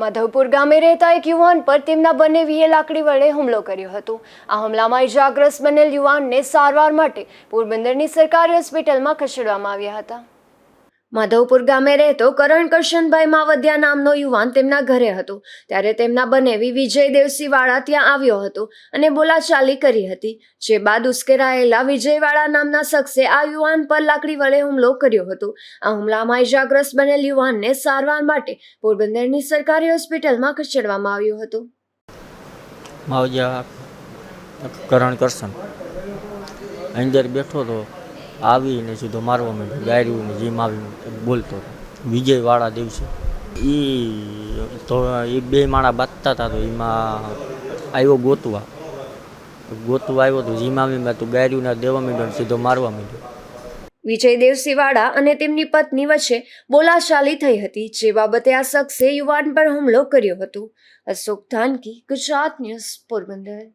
માધવપુર ગામે રહેતા એક યુવાન પર તેમના બંને વીએ લાકડી વડે હુમલો કર્યો હતો. આ હુમલામાં ઇજાગ્રસ્ત બનેલ યુવાનને સારવાર માટે પોરબંદરની સરકારી હોસ્પિટલમાં ખસેડવામાં આવ્યા હતા. માધવપુર ગામે રહેતો કરણ કરશનભાઈ માવદિયા નામનો યુવાન તેમના ઘરે હતો. ત્યારે તેમના બનેવી વિજય દેવસીવાળા ત્યાં આવ્યો હતો અને બોલાચાલી કરી હતી. જે બાદ ઉશ્કેરાયેલા વિજયવાળા નામના શખ્સે આ યુવાન પર લાકડી વડે હુમલો કર્યો હતો. આ હુમલામાં ઇજાગ્રસ્ત બનેલ યુવાનને સારવાર માટે પોરબંદરની સરકારી હોસ્પિટલમાં ખસેડવામાં આવ્યો હતો. કરણ કરશન. અંદર બેઠો તો આવીને સીધો મારવા માંડ્યો ગાયરું ને જીમ આવી બોલતો વિજયવાળા દિવસે એ તો એ બે માણા બાંધતા હતા તો એમાં આવ્યો ગોતવા. ગોતવા આવ્યો તો જીમ આવી તો ગાયરુંને દેવા માંડ્યો સીધો મારવા માંડ્યો. વિજય દેવસીવાળા અને તેમની પત્ની વચ્ચે બોલાશાલી થઈ હતી, જે બાબતે આ શખ્સે યુવાન પર હુમલો કર્યો હતો. અશોક ધાનકી, ગુજરાત ન્યૂઝ પોરબંદર.